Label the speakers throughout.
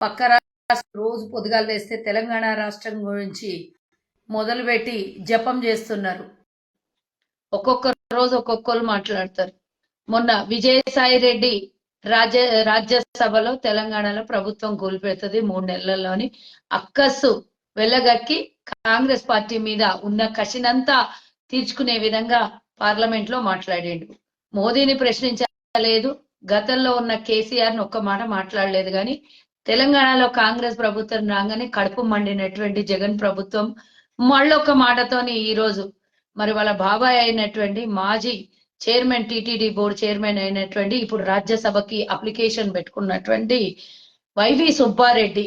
Speaker 1: పక్క రాష్ట్రం రోజు పొద్దుగాలు లేస్తే తెలంగాణ రాష్ట్రం గురించి మొదలుపెట్టి జపం చేస్తున్నారు. ఒక్కొక్క రోజు ఒక్కొక్కరు మాట్లాడతారు. మొన్న విజయసాయి రెడ్డి రాజ్య రాజ్యసభలో తెలంగాణలో ప్రభుత్వం కోల్పెడుతుంది మూడు నెలల్లోని. అక్కస్సు వెళ్ళగక్కి కాంగ్రెస్ పార్టీ మీద ఉన్న కసినంతా తీర్చుకునే విధంగా పార్లమెంట్లో మాట్లాడిండు. మోదీని ప్రశ్నించలేదు. గతంలో ఉన్న కేసీఆర్ని ఒక్క మాట మాట్లాడలేదు కానీ తెలంగాణలో కాంగ్రెస్ ప్రభుత్వం రాగానే కడుపు మండినటువంటి జగన్ ప్రభుత్వం మళ్ళొక మాటతోని ఈ రోజు మరి వాళ్ళ బాబాయ్ అయినటువంటి మాజీ చైర్మన్ టిటిడి బోర్డు చైర్మన్ అయినటువంటి ఇప్పుడు రాజ్యసభకి అప్లికేషన్ పెట్టుకున్నటువంటి వైవి సుబ్బారెడ్డి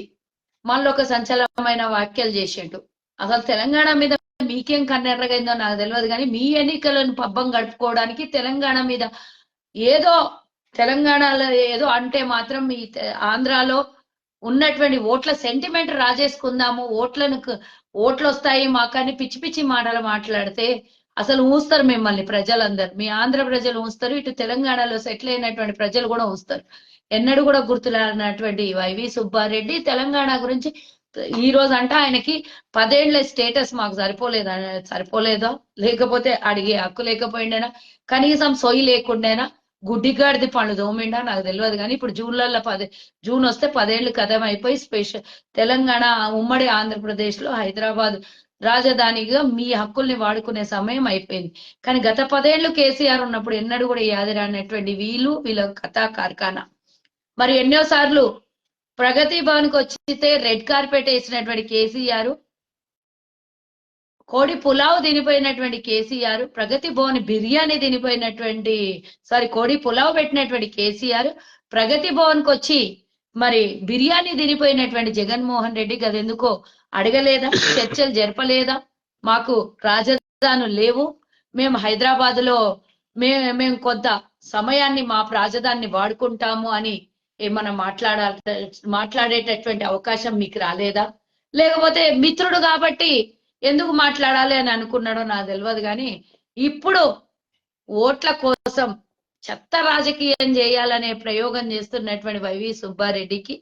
Speaker 1: మళ్ళొక సంచలనమైన వ్యాఖ్యలు చేసిండు. అసలు తెలంగాణ మీద మీకేం కన్నెర్రగైందో నాకు తెలియదు కానీ మీ ఎన్నికలను పబ్బం గడుపుకోవడానికి తెలంగాణ మీద ఏదో తెలంగాణలో ఏదో అంటే మాత్రం మీ ఆంధ్రాలో ఉన్నటువంటి ఓట్ల సెంటిమెంట్ రాజేసుకుందాము. ఓట్లను ఓట్లు వస్తాయి మాకని పిచ్చి పిచ్చి మాటలు మాట్లాడితే అసలు ఊస్తారు మిమ్మల్ని ప్రజలందరూ. మీ ఆంధ్ర ప్రజలు ఊస్తారు ఇటు తెలంగాణలో సెటిల్ అయినటువంటి ప్రజలు కూడా ఊస్తారు. ఎన్నడూ కూడా గుర్తులాడినటువంటి వైవి సుబ్బారెడ్డి తెలంగాణ గురించి ఈ రోజు అంటే ఆయనకి పదేళ్ళ స్టేటస్ మాకు సరిపోలేదా సరిపోలేదా? లేకపోతే అడిగే హక్కు లేకపోయిండేనా? కనీసం సొయ్యి లేకుండేనా? గుడ్డిగాడిది పళ్ళు దోమిండా నాకు తెలియదు కానీ ఇప్పుడు జూన్లలో పది జూన్ వస్తే పదేళ్ళు కథం అయిపోయి స్పెషల్ తెలంగాణ ఉమ్మడి ఆంధ్రప్రదేశ్లో హైదరాబాద్ రాజధానిగా మీ హక్కుల్ని వాడుకునే సమయం అయిపోయింది. కానీ గత పదేళ్ళు కేసీఆర్ ఉన్నప్పుడు ఎన్నడూ కూడా యాదిరానటువంటి వీలు వీళ్ళ కథా కార్ఖానా. మరి ఎన్నోసార్లు ప్రగతి భవన్కి వచ్చితే రెడ్ కార్పెట్ వేసినటువంటి కేసీఆర్ కోడి పులావ్ తినిపోయినటువంటి కేసీఆర్ ప్రగతి భవన్ బిర్యానీ తినిపోయినటువంటి సారీ కోడి పులావ్ పెట్టినటువంటి కేసీఆర్ ప్రగతి భవన్కి వచ్చి మరి బిర్యానీ తినిపోయినటువంటి జగన్మోహన్ రెడ్డి గదెందుకో అడగలేదా? చర్చలు జరపలేదా? మాకు రాజధానులు లేవు. మేము హైదరాబాద్లో మే మేము కొంత సమయాన్ని మా రాజధానిని వాడుకుంటాము అని ఏమన్నా మాట్లాడాల మాట్లాడేటటువంటి అవకాశం మీకు రాలేదా? లేకపోతే మిత్రుడు కాబట్టి ఎందుకు మాట్లాడాలి అని అనుకున్నాడో నాకు తెలియదు కానీ ఇప్పుడు ఓట్ల కోసం చెత్త రాజకీయం చేయాలనే ప్రయోగం చేస్తున్నటువంటి వైవి సుబ్బారెడ్డికి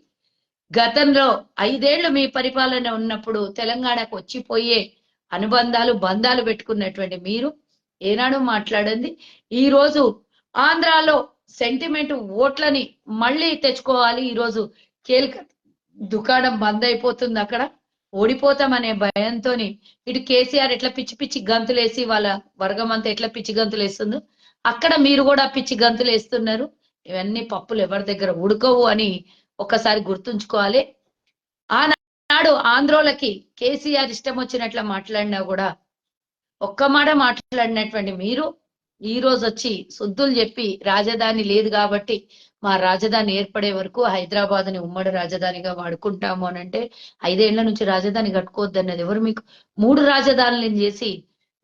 Speaker 1: గతంలో ఐదేళ్ళు మీ పరిపాలన ఉన్నప్పుడు తెలంగాణకు వచ్చిపోయే అనుబంధాలు బంధాలు పెట్టుకున్నటువంటి మీరు ఏనాడు మాట్లాడింది ఈ రోజు ఆంధ్రాలో సెంటిమెంట్ ఓట్లని మళ్ళీ తెచ్చుకోవాలి. ఈరోజు కేల్క దుకాణం బంద్ అయిపోతుంది అక్కడ. ఓడిపోతామనే భయంతోని ఇటు కేసీఆర్ ఎట్లా పిచ్చి పిచ్చి గంతులేసి వాళ్ళ వర్గం అంతా ఎట్లా పిచ్చి గంతులు వేస్తుందో అక్కడ మీరు కూడా పిచ్చి గంతులు వేస్తున్నారు ఇవన్నీ పప్పులు ఎవరి దగ్గర ఉడకవు అని ఒక్కసారి గుర్తుంచుకోవాలి. ఆనాడు ఆంధ్రోలకి కేసీఆర్ ఇష్టం వచ్చినట్లు మాట్లాడినా కూడా ఒక్క మాట మాట్లాడినటువంటి మీరు ఈ రోజు వచ్చి సుద్దులు చెప్పి రాజధాని లేదు కాబట్టి మా రాజధాని ఏర్పడే వరకు హైదరాబాద్ని ఉమ్మడి రాజధానిగా వాడుకుంటాము అని అంటే ఐదేళ్ళ నుంచి రాజధాని కట్టుకోవద్దన్నది ఎవరు మీకు? మూడు రాజధానులను చేసి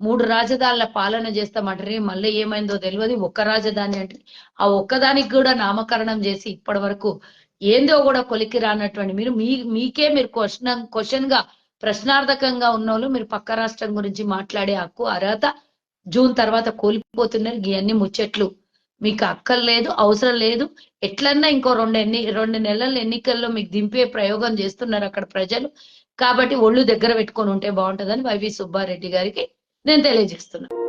Speaker 1: మూడు రాజధానుల పాలన చేస్తామంటారే మళ్ళీ ఏమైందో తెలియదు. ఒక్క రాజధాని అంటే ఆ ఒక్కదానికి కూడా నామకరణం చేసి ఇప్పటి వరకు ఏందో కూడా కొలికి రానటువంటి మీరు మీ మీకే మీరు క్వశ్చన్ క్వశ్చన్గా ప్రశ్నార్థకంగా ఉన్నోళ్ళు మీరు పక్క రాష్ట్రం గురించి మాట్లాడే హక్కు అర్హత జూన్ తర్వాత కోల్పోతున్నారు. ఇవన్నీ ముచ్చట్లు మీకు అక్కర్లేదు అవసరం లేదు. ఎట్లన్నా ఇంకో రెండు ఎన్ని రెండు నెలల ఎన్నికల్లో మీకు దింపే ప్రయోగం చేస్తున్నారు అక్కడ ప్రజలు. కాబట్టి ఒళ్ళు దగ్గర పెట్టుకొని ఉంటే బాగుంటుందని వైవి సుబ్బారెడ్డి గారికి నేను తెలియజేస్తున్నాను.